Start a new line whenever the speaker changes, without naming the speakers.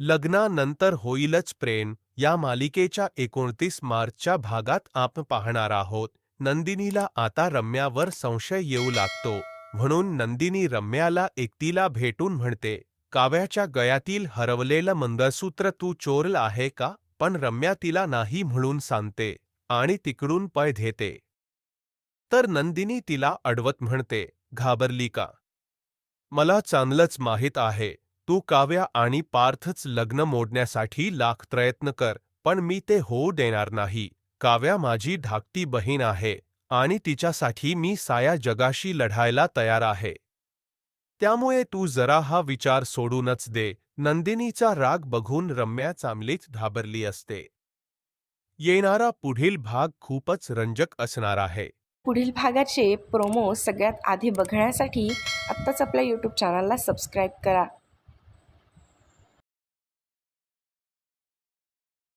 लग्नानंतर होईलच प्रेम या मालिकेच्या एकोणतीस मार्चच्या भागात आपण पाहणार आहोत. नंदिनीला आता रम्यावर संशय येऊ लागतो म्हणून नंदिनी रम्याला एकटीला भेटून म्हणते काव्याच्या गयातील हरवलेलं मंगळसूत्र तू चोरलं आहे का? पण रम्या तिला नाही म्हणून सांगते आणि तिकडून पळ घेते. तर नंदिनी तिला अडवत म्हणते घाबरली का? मला चांगलंच माहीत आहे तू काव्या आणि पार्थच लग्न मोडण्यासाठी लाख प्रयत्न कर पण मी ते होऊ देणार नाही. काव्या माझी धाकटी बहीण आहे आणि तिच्यासाठी मी साया जगाशी लढायला तयार आहे. त्यामुळे तू जरा हा विचार सोडूनच दे. नंदिनीचा राग बघून रम्या चांगलीच घाबरली असते. येणारा पुढील भाग खूपच रंजक असणार आहे.
पुढील भागाचे प्रोमो सगळ्यात आधी बघण्यासाठी आत्ताच आपल्या यूट्यूब चॅनलला सबस्क्राईब करा.